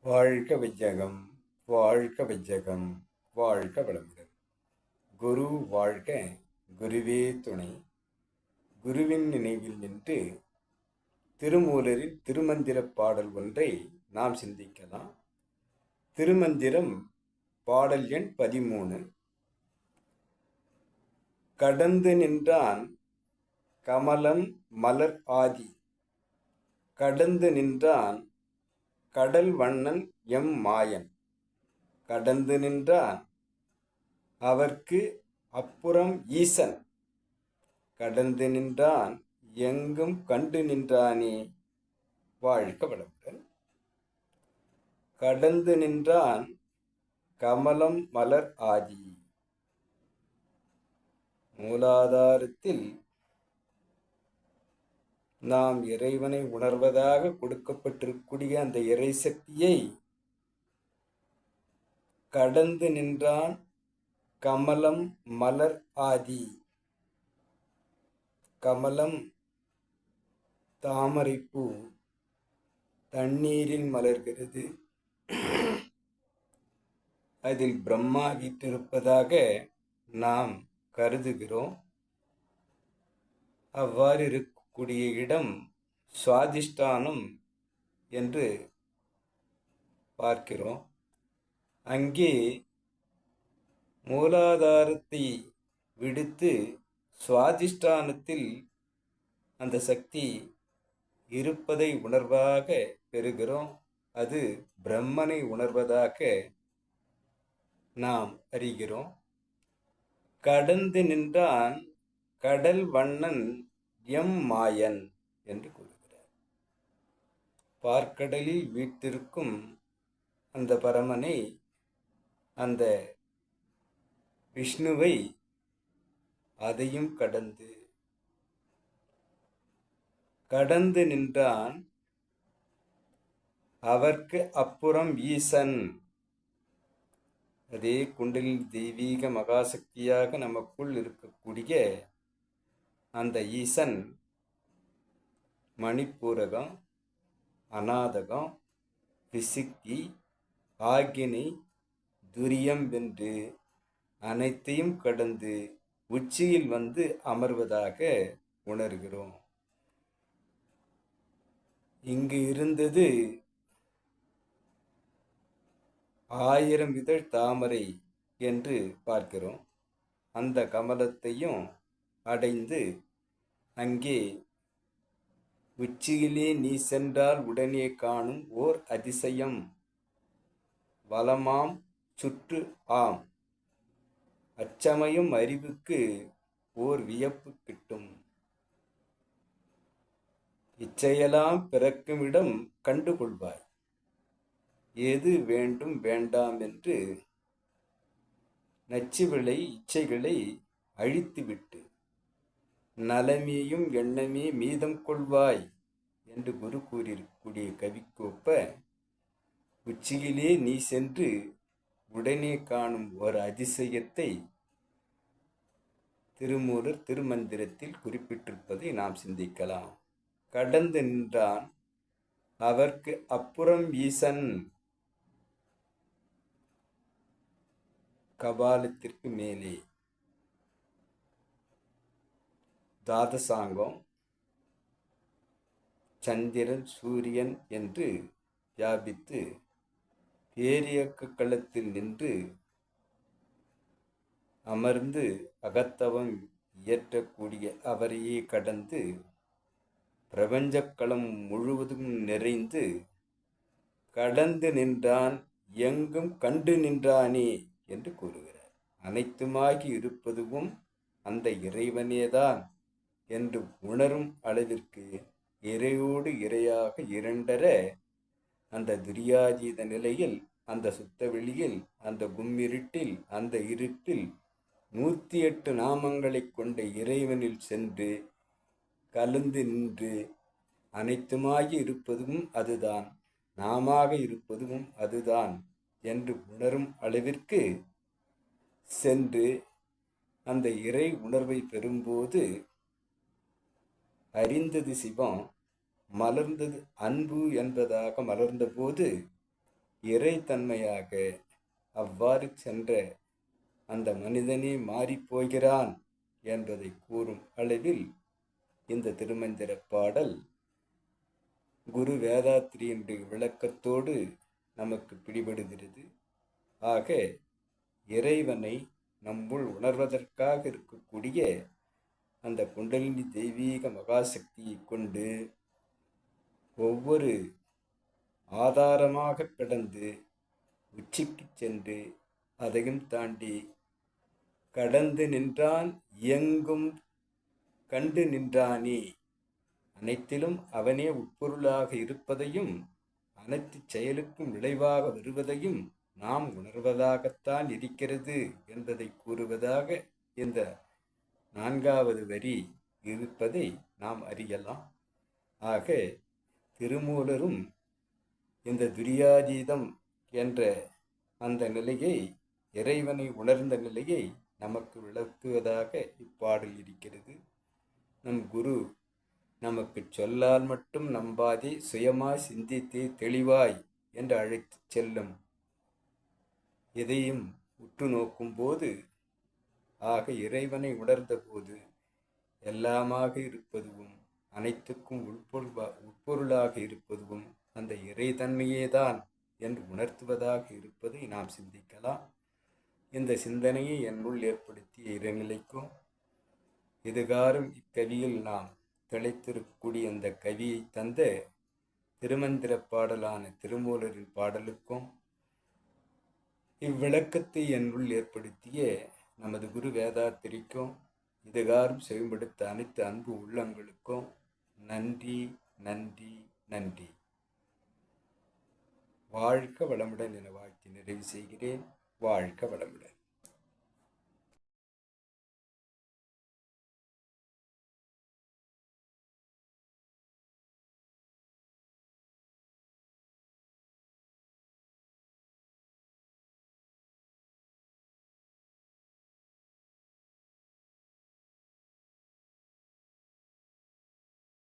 வாழ்க வையகம் வாழ்க வையகம் வாழ்க வளமுடன். குரு வாழ்க குருவே துணை. குருவின் நினைவில் நின்று திருமூலரின் திருமந்திர பாடல் ஒன்றை நாம் சிந்திக்கலாம். திருமந்திரம் பாடல் எண் பதிமூணு. கடந்து நின்றான் கமலம் மலர் ஆதி. கடந்து நின்றான் கடல் வண்ணன் எம் மாயன். கடந்து நின்றான். அவர்க்கு அப்புறம் ஈசன். கடந்து நின்றான். எங்கும் கண்டு நின்றானே. வாழ்க வளமுடன். கடந்து நின்றான். கமலம் மலர் ஆதி. மூலாதாரத்தில் நாம் இறைவனை உணர்வதாக கொடுக்கப்பட்டிருக்கூடிய அந்த இறை சக்தியை கடந்து நின்றான் கமலம் மலர் ஆதி. கமலம் தாமரைப்பூ தண்ணீரில் மலர்கிறது. அதில் பிரம்மா வீட்டிருப்பதாக நாம் கருதுகிறோம். அவ்வாறு கூடிய இடம் சுவாதிஷ்டானம் என்று பார்க்கிறோம். அங்கே மூலாதாரத்தை விடுத்து சுவாதிஷ்டானத்தில் அந்த சக்தி இருப்பதை உணர்வாக பெறுகிறோம். அது பிரம்மனை உணர்வதாக நாம் அறிகிறோம். கடந்து நின்றான் கடல் வண்ணன் எம் மாயன் என்று கூறுகிறார். பார்க்கடலில் வீட்டிருக்கும் அந்த பரமனை அந்த விஷ்ணுவை அதையும் கடந்து கடந்து நின்றான். அவர்க்கு அப்புறம் ஈசன். அதே குண்டலில் தெய்வீக மகாசக்தியாக நமக்குள் இருக்கக்கூடிய அந்த ஈசன் மணிப்பூரகம் அநாதகம் பிசுக்கி ஆகினை துரியம் வென்று அனைத்தையும் கடந்து உச்சியில் வந்து அமர்வதாக உணர்கிறோம். இங்கு இருந்தது ஆயிரம் இதழ் தாமரை என்று பார்க்கிறோம். அந்த கமலத்தையும் அடைந்து அங்கே உச்சியிலே நீ சென்றால் உடனே காணும் ஓர் அதிசயம். வளமாம் சுற்று ஆம். அச்சமயம் அறிவுக்கு ஓர் வியப்பு கிட்டும். இச்செயலாம் பிறக்குமிடம் கண்டுகொள்வாய். எது வேண்டும் வேண்டாம் என்று நச்சுவிளை இச்சைகளை அழித்துவிட்டு நலமேயும் எண்ணமே மீதம் கொள்வாய் என்று குரு கூறியிருக்கூடிய கவிக்கோப்ப உச்சியிலே நீ சென்று உடனே காணும் ஒரு அதிசயத்தை திருமூலர் திருமந்திரத்தில் குறிப்பிட்டிருப்பதை நாம் சிந்திக்கலாம். கடந்து நின்றான் அவர்க்கு அப்புறம் ஈசன். கபாலத்திற்கு மேலே தாதசாங்கம். சந்திரன் சூரியன் என்று வியாபித்து பேரியக்க களத்தில் நின்று அமர்ந்து அகத்தவம் இயற்றக்கூடிய அவரையே கடந்து பிரபஞ்சக்களம் முழுவதும் நிறைந்து கடந்து நின்றான் எங்கும் கண்டு நின்றானே என்று கூறுகிறார். அனைத்துமாகி இருப்பதுவும் அந்த இறைவனேதான். என்று உணரும் அளவிற்கு இறையோடு இரையாக இரண்டர அந்த துரியாஜீத நிலையில் அந்த சுத்த வெளியில் அந்த கும்மிருட்டில் அந்த இருட்டில் நூற்றி எட்டு நாமங்களை கொண்ட இறைவனில் சென்று கலந்து நின்று அனைத்துமாகி இருப்பதும் அதுதான். நாமாக இருப்பதும் அதுதான் என்று உணரும் அளவிற்கு சென்று அந்த இறை உணர்வை பெறும்போது அறிந்தது சிவம் மலர்ந்தது அன்பு என்பதாக மலர்ந்தபோது இறைத்தன்மையாக அவ்வாறு சென்ற அந்த மனிதனே மாறிப்போகிறான் என்பதை கூறும் அளவில் இந்த திருமந்திர பாடல் குரு வேதாத்திரியினுடைய விளக்கத்தோடு நமக்கு பிடிபடுகிறது. ஆக இறைவனை நம்முள் உணர்வதற்காக இருக்கக்கூடிய அந்த குண்டலினி தெய்வீக மகாசக்தியை கொண்டு ஒவ்வொரு ஆதாரமாக கடந்து உச்சிக்கு சென்று அதையும் தாண்டி கடந்து நின்றான் இயங்கும் கண்டு நின்றானே. அனைத்திலும் அவனே உட்பொருளாக இருப்பதையும் அனைத்து செயலுக்கும் விளைவாக வருவதையும் நாம் உணர்வதாகத்தான் இருக்கிறது என்பதை கூறுவதாக இந்த நான்காவது வரி இருப்பதை நாம் அறியலாம். ஆக திருமூலரும் இந்த துரியாதீதம் என்ற அந்த நிலையை இறைவனை உணர்ந்த நிலையை நமக்கு விளக்குவதாக இப்பாடல் இருக்கிறது. நம் குரு நமக்கு சொல்லால் மட்டும் நம்பாதே சுயமாய் சிந்தித்தே தெளிவாய் என்று அழைத்துச் செல்லும். எதையும் உற்று நோக்கும்போது ஆக இறைவனை உணர்ந்தபோது எல்லாமாக இருப்பதுவும் அனைத்துக்கும் உட்பொருள் உட்பொருளாக இருப்பதுவும் அந்த இறைத்தன்மையேதான் என்று உணர்த்துவதாக இருப்பதை நாம் சிந்திக்கலாம். இந்த சிந்தனையை என்னுள் ஏற்படுத்திய இறைநிலைக்கும் இதுகாரும் இக்கவியில் நாம் திளைத்திருக்கக்கூடிய அந்த கவியை தந்த திருமந்திர பாடலான திருமூலரின் பாடலுக்கும் இவ்விளக்கத்தை என்னுள் ஏற்படுத்திய நமது குரு வேதாத்திரிக்கும் இதுகாரும் செவிப்படுத்த அனைத்து அன்பு உள்ளங்களுக்கும் நன்றி நன்றி நன்றி. வாழ்க வளமுடன் என வாழ்த்தி நிறைவு செய்கிறேன். வாழ்க வளமுடன்.